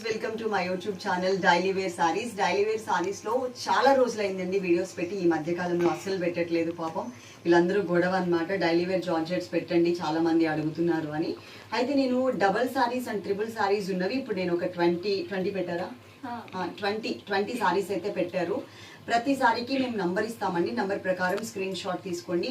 Welcome to my YouTube channel daily wear saris daily wear సారీస్లో చాలా రోజులైందండి videos పెట్టి ఈ మధ్య కాలంలో అస్సలు పెట్టట్లేదు పాపం. వీళ్ళందరూ గొడవ అన్నమాట. డైలీ వేర్ జార్జెట్స్ పెట్టండి చాలా మంది అడుగుతున్నారు అని. అయితే నేను double saris and triple saris ఉన్నవి. ఇప్పుడు నేను ఒక ట్వంటీ ట్వంటీ పెట్టారా? ట్వంటీ ట్వంటీ సారీస్ అయితే పెట్టారు. ప్రతిసారికి మేము నంబర్ ఇస్తామండి. నంబర్ ప్రకారం స్క్రీన్ షాట్ తీసుకోండి.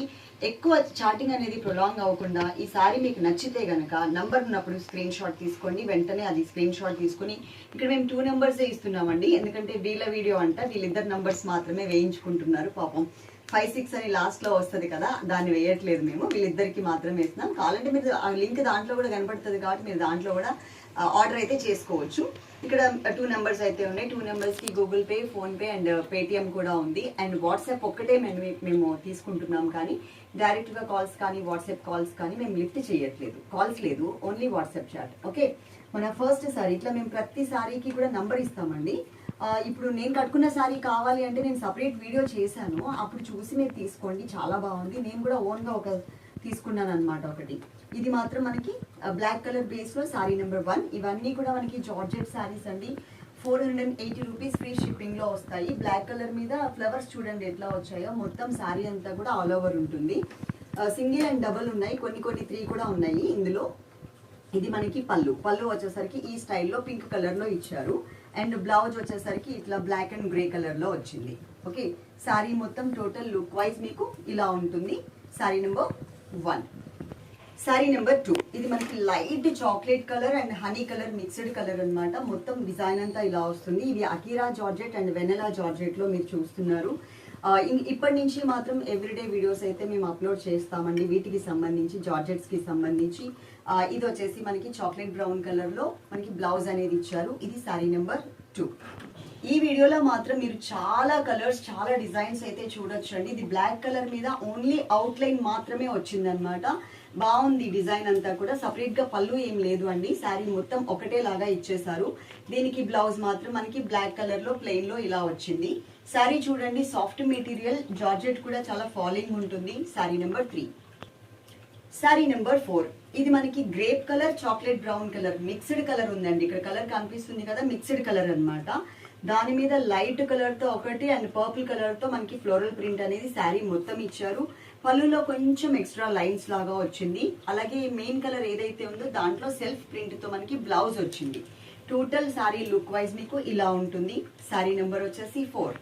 ఎక్కువ చాటింగ్ అనేది ప్రొలాంగ్ అవ్వకుండా ఈసారి మీకు నచ్చితే గనక నంబర్ ఉన్నప్పుడు స్క్రీన్ షాట్ తీసుకోండి. వెంటనే అది స్క్రీన్ షాట్ తీసుకొని ఇక్కడ మేము టూ నెంబర్సే ఇస్తున్నామండి. ఎందుకంటే వీళ్ళ వీడియో అంట వీళ్ళిద్దరు నంబర్స్ మాత్రమే వేయించుకుంటున్నారు పాపం. ఫైవ్ సిక్స్ అని లాస్ట్లో వస్తుంది కదా దాన్ని వేయట్లేదు మేము. వీళ్ళిద్దరికి మాత్రమే వేస్తున్నాం. కావాలంటే మీరు ఆ లింక్ దాంట్లో కూడా కనపడుతుంది కాబట్టి మీరు దాంట్లో కూడా ఆర్డర్ అయితే చేసుకోవచ్చు. ఇక్కడ టూ నెంబర్స్ అయితే ఉన్నాయి. టూ నెంబర్స్కి Google Pay PhonePe and Paytm కూడా ఉంది. అండ్ వాట్సాప్ ఒక్కటే మేము మేము తీసుకుంటున్నాం కానీ డైరెక్ట్గా కాల్స్ కానీ వాట్సాప్ కాల్స్ కానీ మేము లిఫ్ట్ చేయట్లేదు. కాల్స్ లేదు ఓన్లీ వాట్సాప్ చాట్ ఓకే మన ఫస్ట్ సారీ ఇట్లా మేము ప్రతి సారీకి కూడా నంబర్ ఇస్తామండి. ఇప్పుడు నేను కట్టుకున్న శారీ కావాలి అంటే నేను సపరేట్ వీడియో చేశాను. అప్పుడు చూసి మీరు తీసుకోండి. చాలా బాగుంది. నేను కూడా ఓన్గా ఒక తీసుకున్నాను అనమాట ఒకటి. ఇది మాత్రం మనకి బ్లాక్ కలర్ బేస్లో శారీ నెంబర్ వన్ ఇవన్నీ కూడా మనకి జార్జెట్ సారీస్ అండి. Four hundred and eighty rupees free షిప్పింగ్లో వస్తాయి. బ్లాక్ కలర్ మీద ఫ్లవర్స్ చూడండి ఎట్లా వచ్చాయో. మొత్తం శారీ అంతా కూడా ఆల్ ఓవర్ ఉంటుంది. సింగిల్ అండ్ డబుల్ ఉన్నాయి. కొన్ని కొన్ని త్రీ కూడా ఉన్నాయి ఇందులో. ఇది మనకి పళ్ళు. పళ్ళు వచ్చేసరికి ఈ స్టైల్లో పింక్ కలర్లో ఇచ్చారు. అండ్ బ్లౌజ్ వచ్చేసరికి ఇట్లా బ్లాక్ అండ్ గ్రే కలర్లో వచ్చింది. ఓకే శారీ మొత్తం టోటల్ లుక్ వైజ్ మీకు ఇలా ఉంటుంది. Sari number one sari number two ఇది మనకి light chocolate colour and honey colour mixed colour అన్నమాట. మొత్తం డిజైన్ అంతా ఇలా వస్తుంది. ఇది అకీరా జార్జెట్ అండ్ వెనెలా జార్జెట్లో మీరు చూస్తున్నారు. ఇప్పటి నుంచి మాత్రం ఎవ్రీడే వీడియోస్ అయితే మేము అప్లోడ్ చేస్తామండి. వీటికి సంబంధించి జార్జెట్స్కి సంబంధించి ఇది వచ్చేసి మనకి చాక్లెట్ బ్రౌన్ కలర్లో మనకి బ్లౌజ్ అనేది ఇచ్చారు. ఇది సారీ నెంబర్ టూ ఈ వీడియోలో మాత్రం మీరు చాలా కలర్స్ చాలా డిజైన్స్ అయితే చూడొచ్చండి. ఇది బ్లాక్ కలర్ మీద ఓన్లీ అవుట్ లైన్ మాత్రమే వచ్చిందనమాట బాగుంది డిజైన్ అంతా కూడా. సపరేట్గా పళ్ళు ఏం లేదు అండి. శారీ మొత్తం ఒకటే లాగా ఇచ్చేశారు. దీనికి బ్లౌజ్ మాత్రం మనకి బ్లాక్ కలర్లో ప్లెయిన్లో లో ఇలా వచ్చింది. శారీ చూడండి సాఫ్ట్ మెటీరియల్ జార్జెట్ కూడా చాలా ఫాలింగ్ ఉంటుంది. Sari number three sari number four ఇది మనకి grape colour chocolate brown colour mixed colour ఉందండి. ఇక్కడ కలర్ కనిపిస్తుంది కదా మిక్స్డ్ కలర్ అన్నమాట. దాని మీద లైట్ కలర్తో ఒకటి అండ్ పర్పుల్ కలర్తో మనకి ఫ్లోరల్ ప్రింట్ అనేది శారీ మొత్తం ఇచ్చారు. పళ్ళులో కొంచెం ఎక్స్ట్రా లైన్స్ లాగా వచ్చింది. అలాగే మెయిన్ కలర్ ఏదైతే ఉందో దాంట్లో సెల్ఫ్ ప్రింట్తో మనకి బ్లౌజ్ వచ్చింది. టోటల్ శారీ లుక్ వైజ్ మీకు ఇలా ఉంటుంది. శారీ నెంబర్ వచ్చేసి ఫోర్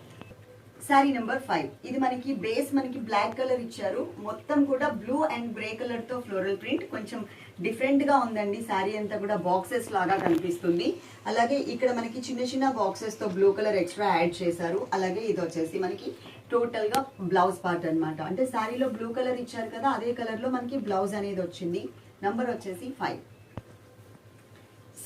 శారీ నెంబర్ ఫైవ్ ఇది మనకి బేస్ మనకి బ్లాక్ కలర్ ఇచ్చారు. మొత్తం కూడా బ్లూ అండ్ గ్రే కలర్తో ఫ్లోరల్ ప్రింట్ కొంచెం డిఫరెంట్గా ఉందండి. శారీ అంతా కూడా బాక్సెస్ లాగా కనిపిస్తుంది. అలాగే ఇక్కడ మనకి చిన్న చిన్న బాక్సెస్తో బ్లూ కలర్ ఎక్స్ట్రా యాడ్ చేశారు. అలాగే ఇది వచ్చేసి మనకి టోటల్గా బ్లౌజ్ పార్ట్ అన్నమాట. అంటే శారీలో బ్లూ కలర్ ఇచ్చారు కదా అదే కలర్లో మనకి బ్లౌజ్ అనేది వచ్చింది. నంబర్ వచ్చేసి ఫైవ్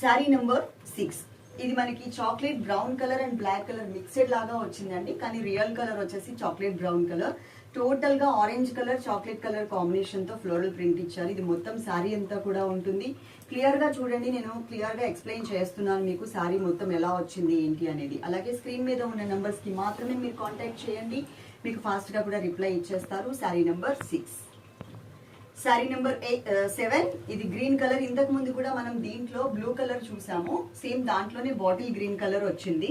శారీ నెంబర్ సిక్స్ ఇది మనకి chocolate brown colour and black colour mixed లాగా వచ్చిందండి. కానీ రియల్ కలర్ వచ్చేసి చాక్లెట్ బ్రౌన్ కలర్ టోటల్గా ఆరెంజ్ కలర్ చాక్లెట్ కలర్ కాంబినేషన్తో ఫ్లోరల్ ప్రింట్ ఇచ్చారు. ఇది మొత్తం శారీ అంతా కూడా ఉంటుంది. క్లియర్గా చూడండి నేను క్లియర్గా ఎక్స్ప్లెయిన్ చేస్తున్నాను మీకు శారీ మొత్తం ఎలా వచ్చింది ఏంటి అనేది. అలాగే స్క్రీన్ మీద ఉన్న నెంబర్స్కి మాత్రమే మీరు కాంటాక్ట్ చేయండి. మీకు ఫాస్ట్గా కూడా రిప్లై ఇచ్చేస్తారు. Sari number six sari number seven ఇది గ్రీన్ కలర్ ఇంతకు ముందు కూడా మనం దీంట్లో బ్లూ కలర్ చూసాము. సేమ్ దాంట్లోనే బాటిల్ గ్రీన్ కలర్ వచ్చింది.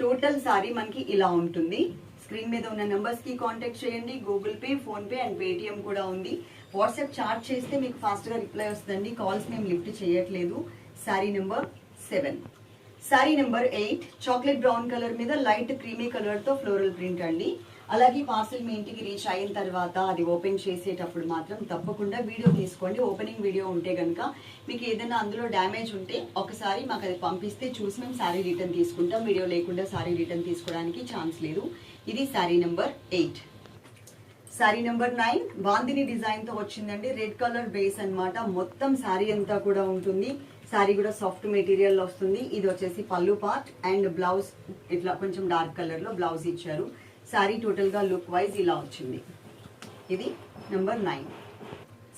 టోటల్ సారీ మనకి ఇలా ఉంటుంది. స్క్రీన్ మీద ఉన్న నెంబర్స్కి కాంటాక్ట్ చేయండి. Google Pay PhonePe and Paytm కూడా ఉంది. వాట్సాప్ చార్ట్ చేస్తే మీకు ఫాస్ట్గా రిప్లై వస్తుందండి. కాల్స్ మేము లిఫ్ట్ చేయట్లేదు. Sari number seven sari number eight chocolate brown colour మీద లైట్ క్రీమీ కలర్తో ఫ్లోరల్ ప్రింట్ అండి. అలాగే పార్సిల్ మీ ఇంటికి రీచ్ అయిన తర్వాత అది ఓపెన్ చేసేటప్పుడు మాత్రం తప్పకుండా వీడియో తీసుకోండి. ఓపెనింగ్ వీడియో ఉంటే కనుక మీకు ఏదైనా అందులో డ్యామేజ్ ఉంటే ఒకసారి మాకు అది పంపిస్తే చూసి మేము శారీ రిటర్న్ తీసుకుంటాం. వీడియో లేకుండా శారీ రిటర్న్ తీసుకోవడానికి ఛాన్స్ లేదు. ఇది sari number eight. Sari number nine bandhani డిజైన్తో వచ్చిందండి. రెడ్ కలర్ బేస్ అన్నమాట. మొత్తం శారీ అంతా కూడా ఉంటుంది. శారీ కూడా సాఫ్ట్ మెటీరియల్ వస్తుంది. ఇది వచ్చేసి పళ్ళు పార్ట్ అండ్ బ్లౌజ్ ఇట్లా కొంచెం డార్క్ కలర్లో బ్లౌజ్ ఇచ్చారు. శారీ టోటల్గా లుక్ వైజ్ ఇలా వచ్చింది. ఇది number nine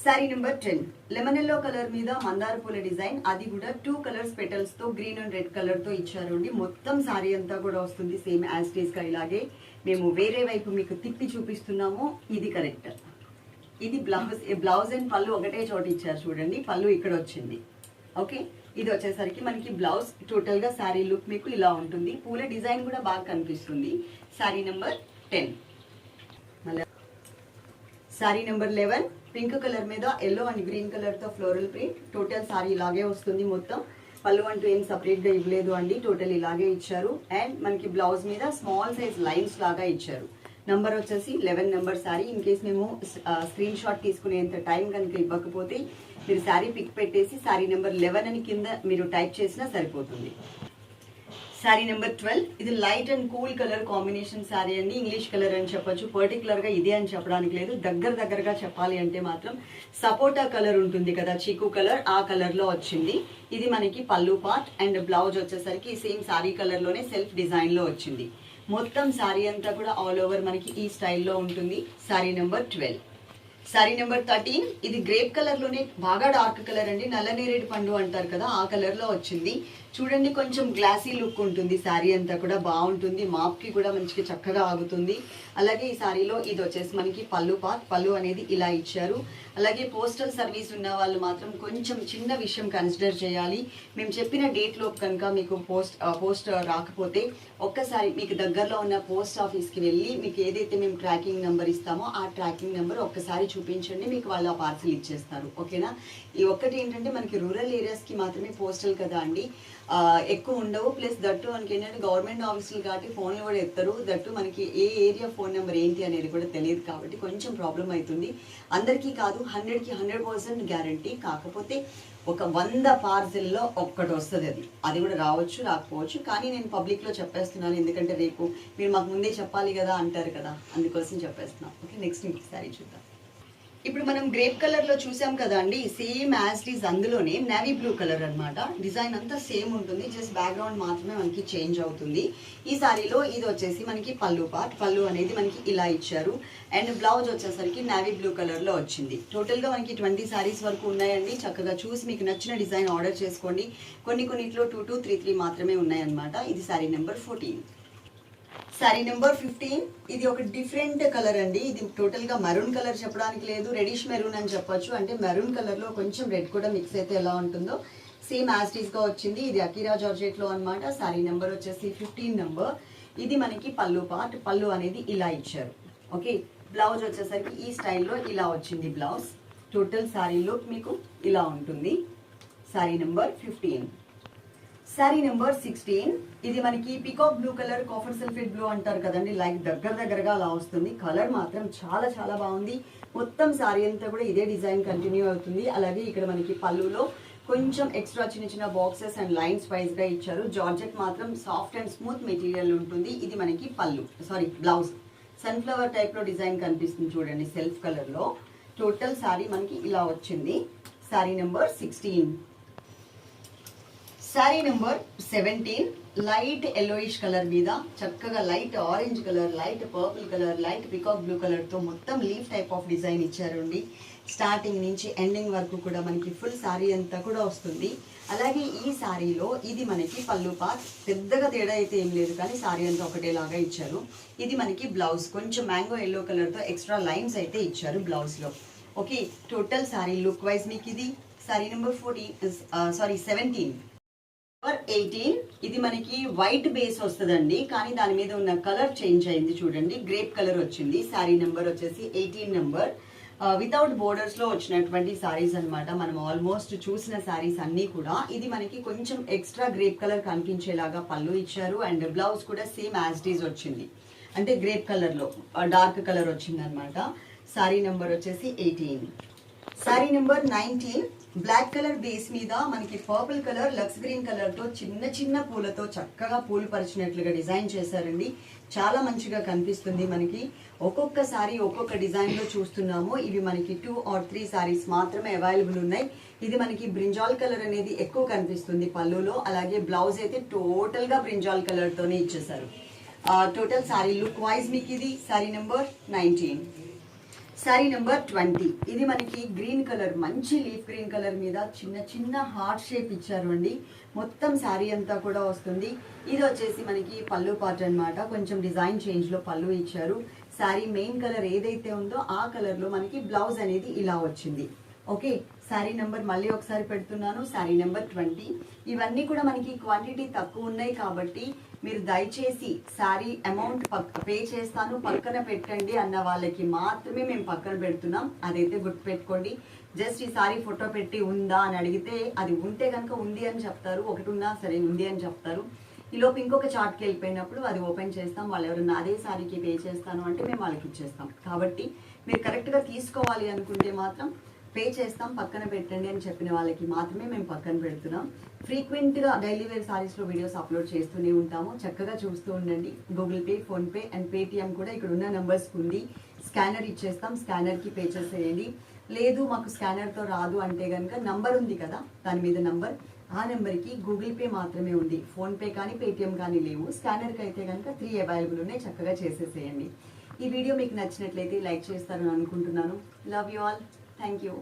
sari number ten lemon yellow colour మీద మందార పూల డిజైన్ అది కూడా టూ కలర్స్ పెటల్స్తో గ్రీన్ అండ్ రెడ్ కలర్తో ఇచ్చారండి ఇచ్చారు అండి. మొత్తం శారీ అంతా కూడా వస్తుంది సేమ్ యాజ్ టీస్ ఇలాగే. మేము వేరే వైపు మీకు తిప్పి చూపిస్తున్నాము ఇది కరెక్ట్ ఇది బ్లౌజ్ బ్లౌజ్ అండ్ పళ్ళు ఒకటే చోట ఇచ్చారు చూడండి పళ్ళు ఇక్కడ వచ్చింది. ఓకే ఇది వచ్చేసరికి మనకి బ్లౌజ్ టోటల్గా శారీ లుక్ మీకు ఇలా ఉంటుంది. పూల డిజైన్ కూడా బాగా కనిపిస్తుంది. శారీ నెంబర్ టెన్ మళ్ళీ sari number eleven pink colour మీద ఎల్లో అండ్ గ్రీన్ కలర్తో ఫ్లోరల్ ప్రింట్ టోటల్ శారీ ఇలాగే వస్తుంది మొత్తం. పళ్ళు అంటూ ఏం సపరేట్గా ఇవ్వలేదు అండి. టోటల్ ఇలాగే ఇచ్చారు. అండ్ మనకి బ్లౌజ్ మీద స్మాల్ సైజ్ లైన్స్ లాగా ఇచ్చారు. నంబర్ వచ్చేసి eleven number sari in case మేము స్క్రీన్ షాట్ తీసుకునేంత టైం కనుక ఇవ్వకపోతే మీరు శారీ పిక్ పెట్టేసి శారీ నెంబర్ లెవెన్ అని కింద మీరు టైప్ చేసినా సరిపోతుంది. శారీ నెంబర్ ట్వెల్వ్ ఇది light and cool colour combination sari అండి. ఇంగ్లీష్ కలర్ అని చెప్పొచ్చు. పర్టికులర్గా ఇదే అని చెప్పడానికి లేదు. దగ్గర దగ్గరగా చెప్పాలి అంటే మాత్రం సపోటా కలర్ ఉంటుంది కదా చీకు కలర్ ఆ కలర్లో వచ్చింది. ఇది మనకి పళ్ళు పార్ట్ అండ్ బ్లౌజ్ వచ్చేసరికి సేమ్ శారీ కలర్లోనే సెల్ఫ్ డిజైన్లో వచ్చింది. మొత్తం శారీ అంతా కూడా ఆల్ ఓవర్ మనకి ఈ స్టైల్లో ఉంటుంది. Sari number twelve sari number thirteen ఇది గ్రేప్ కలర్లోనే బాగా డార్క్ కలర్ అండి. నల్ల నేరేడు పండు అంటారు కదా ఆ కలర్లో వచ్చింది. చూడండి కొంచెం గ్లాసీ లుక్ ఉంటుంది. శారీ అంతా కూడా బాగుంటుంది. మాప్కి కూడా మంచిగా చక్కగా ఆగుతుంది. అలాగే ఈ శారీలో ఇది వచ్చేసి మనకి పళ్ళు పాత్ పళ్ళు అనేది ఇలా ఇచ్చారు. అలాగే పోస్టల్ సర్వీస్ ఉన్న వాళ్ళు మాత్రం కొంచెం చిన్న విషయం కన్సిడర్ చేయాలి. మేము చెప్పిన డేట్ లోపు కనుక మీకు పోస్ట్ పోస్ట్ రాకపోతే ఒక్కసారి మీకు దగ్గరలో ఉన్న పోస్ట్ ఆఫీస్కి వెళ్ళి మీకు ఏదైతే మేము ట్రాకింగ్ నెంబర్ ఇస్తామో ఆ ట్రాకింగ్ నెంబర్ ఒక్కసారి చూపించండి. మీకు వాళ్ళు ఆ పార్సల్ ఇచ్చేస్తారు. ఓకేనా? ఈ ఒక్కటి ఏంటంటే మనకి రూరల్ ఏరియాస్కి మాత్రమే పోస్టల్ కదా అండి. ఎక్కువ ఉండవు. ప్లస్ దట్టు మనకి ఏంటంటే గవర్నమెంట్ ఆఫీసులు కాబట్టి ఫోన్లు కూడా ఎత్తారు. దట్టు మనకి ఏ ఏరియా ఫోన్ నెంబర్ ఏంటి అనేది కూడా తెలియదు కాబట్టి కొంచెం ప్రాబ్లం అవుతుంది అందరికీ కాదు హండ్రెడ్కి హండ్రెడ్ పర్సెంట్ గ్యారంటీ కాకపోతే ఒక వంద పార్సెల్లో ఒక్కటి వస్తుంది అది. అది కూడా రావచ్చు రాకపోవచ్చు. కానీ నేను పబ్లిక్లో చెప్పేస్తున్నాను. ఎందుకంటే రేపు మీరు మాకు ముందే చెప్పాలి కదా అంటారు కదా. అందుకోసం చెప్పేస్తున్నాను ఓకే నెక్స్ట్ ఇంకొకసారి చూద్దాం. ఇప్పుడు మనం గ్రేప్ కలర్లో చూసాం కదా అండి సేమ్ యాజ్ ఇట్ ఈస్ అందులోనే నేవీ బ్లూ కలర్ అనమాట డిజైన్ అంతా సేమ్ ఉంటుంది జస్ట్ బ్యాక్గ్రౌండ్ మాత్రమే మనకి చేంజ్ అవుతుంది. ఈ సారీలో ఇది వచ్చేసి మనకి పళ్ళు పార్ట్ పళ్ళు అనేది మనకి ఇలా ఇచ్చారు. అండ్ బ్లౌజ్ వచ్చేసరికి నేవీ బ్లూ కలర్లో వచ్చింది. టోటల్గా మనకి ట్వంటీ సారీస్ వరకు ఉన్నాయండి. చక్కగా చూసి మీకు నచ్చిన డిజైన్ ఆర్డర్ చేసుకోండి. కొన్ని కొన్నిట్లో టూ టూ త్రీ త్రీ మాత్రమే ఉన్నాయన్నమాట. ఇది sari number fourteen sari number fifteen ఇది ఒక డిఫరెంట్ కలర్ అండి. ఇది టోటల్గా మెరూన్ కలర్ చెప్పడానికి లేదు. రెడిష్ మెరూన్ అని చెప్పొచ్చు. అంటే మెరూన్ కలర్లో కొంచెం రెడ్ కూడా మిక్స్ అయితే ఎలా ఉంటుందో సేమ్ యాస్టీస్గా వచ్చింది. ఇది అకీరా జార్జెట్లో అన్నమాట. సారీ నెంబర్ వచ్చేసి ఫిఫ్టీన్ నెంబర్ ఇది మనకి పళ్ళు పార్ట్ పళ్ళు అనేది ఇలా ఇచ్చారు. ఓకే బ్లౌజ్ వచ్చేసరికి ఈ స్టైల్లో ఇలా వచ్చింది బ్లౌజ్ టోటల్ సారీ లుక్ మీకు ఇలా ఉంటుంది. Sari number fifteen sari number sixteen ఇది మనకి peacock blue colour copper sulphate blue అంటారు కదండి. లైక్ దగ్గర దగ్గరగా అలా వస్తుంది. కలర్ మాత్రం చాలా చాలా బాగుంది. మొత్తం శారీ అంతా కూడా ఇదే డిజైన్ కంటిన్యూ అవుతుంది. అలాగే ఇక్కడ మనకి పళ్ళులో కొంచెం ఎక్స్ట్రా చిన్న చిన్న బాక్సెస్ అండ్ లైన్స్ వైజ్గా ఇచ్చారు. జార్జెట్ మాత్రం సాఫ్ట్ అండ్ స్మూత్ మెటీరియల్ ఉంటుంది. ఇది మనకి పళ్ళు సారీ బ్లౌజ్ సన్ఫ్లవర్ టైప్లో డిజైన్ కనిపిస్తుంది చూడండి సెల్ఫ్ కలర్లో. టోటల్ శారీ మనకి ఇలా వచ్చింది. Sari number sixteen sari number seventeen light yellowish colour మీద చక్కగా light orange colour light purple colour light peacock blue కలర్తో మొత్తం లీఫ్ టైప్ ఆఫ్ డిజైన్ ఇచ్చారండి. స్టార్టింగ్ నుంచి ఎండింగ్ వరకు కూడా మనకి ఫుల్ శారీ అంతా కూడా వస్తుంది. అలాగే ఈ శారీలో ఇది మనకి పళ్ళు పాత్ పెద్దగా తేడా అయితే ఏం లేదు కానీ శారీ అంతా ఒకటేలాగా ఇచ్చారు. ఇది మనకి బ్లౌజ్ కొంచెం మ్యాంగో ఎల్లో కలర్తో ఎక్స్ట్రా లైన్స్ అయితే ఇచ్చారు బ్లౌజ్లో okay total sari look wise మీకు ఇది. Sari number fourteen sari seventeen number eighteen ఇది మనకి వైట్ బేస్ వస్తుందండి. కానీ దాని మీద ఉన్న కలర్ చేంజ్ అయింది చూడండి. గ్రేప్ కలర్ వచ్చింది. శారీ నెంబర్ వచ్చేసి ఎయిటీన్ నెంబర్ వితౌట్ బోర్డర్స్లో వచ్చినటువంటి సారీస్ అన్నమాట. మనం ఆల్మోస్ట్ చూసిన సారీస్ అన్ని కూడా. ఇది మనకి కొంచెం ఎక్స్ట్రా గ్రేప్ కలర్ కనిపించేలాగా పళ్ళు ఇచ్చారు. అండ్ బ్లౌజ్ కూడా సేమ్ యాజ్ డీజ్ వచ్చింది. అంటే గ్రేప్ కలర్లో డార్క్ కలర్ వచ్చింది అనమాట నెంబర్ వచ్చేసి eighteen sari number nineteen black colour base మీద మనకి పర్పుల్ కలర్ లక్స్ గ్రీన్ కలర్తో చిన్న చిన్న పూలతో చక్కగా పూలు పరిచినట్లుగా డిజైన్ చేశారండి. చాలా మంచిగా కనిపిస్తుంది మనకి. ఒక్కొక్క సారీ ఒక్కొక్క డిజైన్లో చూస్తున్నాము. ఇవి మనకి టూ ఆర్ త్రీ సారీస్ మాత్రమే అవైలబుల్ ఉన్నాయి. ఇది మనకి బ్రింజాల్ కలర్ అనేది ఎక్కువ కనిపిస్తుంది పళ్ళులో. అలాగే బ్లౌజ్ అయితే టోటల్గా బ్రింజాల్ కలర్ తోనే ఇచ్చేసారు టోటల్ సారీ లుక్ వైజ్ మీకు ఇది sari number nineteen. Sari number twenty ఇది మనకి గ్రీన్ కలర్ మంచి లీఫ్ గ్రీన్ కలర్ మీద చిన్న చిన్న హార్ట్ షేప్ ఇచ్చారు అండి. మొత్తం శారీ అంతా కూడా వస్తుంది. ఇది వచ్చేసి మనకి పళ్ళు పార్ట్ అన్నమాట. కొంచెం డిజైన్ చేంజ్లో పళ్ళు ఇచ్చారు. శారీ మెయిన్ కలర్ ఏదైతే ఉందో ఆ కలర్లో మనకి బ్లౌజ్ అనేది ఇలా వచ్చింది. ఓకే శారీ నెంబర్ మళ్ళీ ఒకసారి పెడుతున్నాను. శారీ నెంబర్ ట్వంటీ ఇవన్నీ కూడా మనకి క్వాంటిటీ తక్కువ ఉన్నాయి కాబట్టి మీరు దయచేసి శారీ అమౌంట్ పక్క పే చేస్తాను పక్కన పెట్టండి అన్న వాళ్ళకి మాత్రమే మేము పక్కన పెడుతున్నాం. అదైతే గుర్తుపెట్టుకోండి. జస్ట్ ఈ సారీ ఫోటో పెట్టి ఉందా అని అడిగితే అది ఉంటే కనుక ఉంది అని చెప్తారు. ఒకటి ఉన్నా సరే ఉంది అని చెప్తారు. ఈలోపు ఇంకొక చార్ట్కి వెళ్ళిపోయినప్పుడు అది ఓపెన్ చేస్తాం. వాళ్ళు ఎవరన్నా అదే సారీకి పే చేస్తాను అంటే మేము వాళ్ళకి ఇచ్చేస్తాం. కాబట్టి మీరు కరెక్ట్గా తీసుకోవాలి అనుకుంటే మాత్రం పే చేస్తాం పక్కన పెట్టండి అని చెప్పిన వాళ్ళకి మాత్రమే మేము పక్కన పెడుతున్నాం. ఫ్రీక్వెంట్గా డైలీ వేర్ సారీస్లో వీడియోస్ అప్లోడ్ చేస్తూనే ఉంటాము. చక్కగా చూస్తూ ఉండండి. Google Pay PhonePe and Paytm కూడా ఇక్కడ ఉన్న నెంబర్స్ ఉంది. స్కానర్ ఇచ్చేస్తాం. స్కానర్కి పే చేసేయండి. లేదు మాకు స్కానర్తో రాదు అంటే కనుక నంబర్ ఉంది కదా దాని మీద నంబర్. ఆ నెంబర్కి గూగుల్ పే మాత్రమే ఉంది. ఫోన్పే కానీ పేటిఎం కానీ లేవు. స్కానర్కి అయితే కనుక త్రీ అవైలబుల్ ఉన్నాయి. చక్కగా చేసేసేయండి. ఈ వీడియో మీకు నచ్చినట్లయితే లైక్ చేస్తారని అనుకుంటున్నాను. Love you all thank you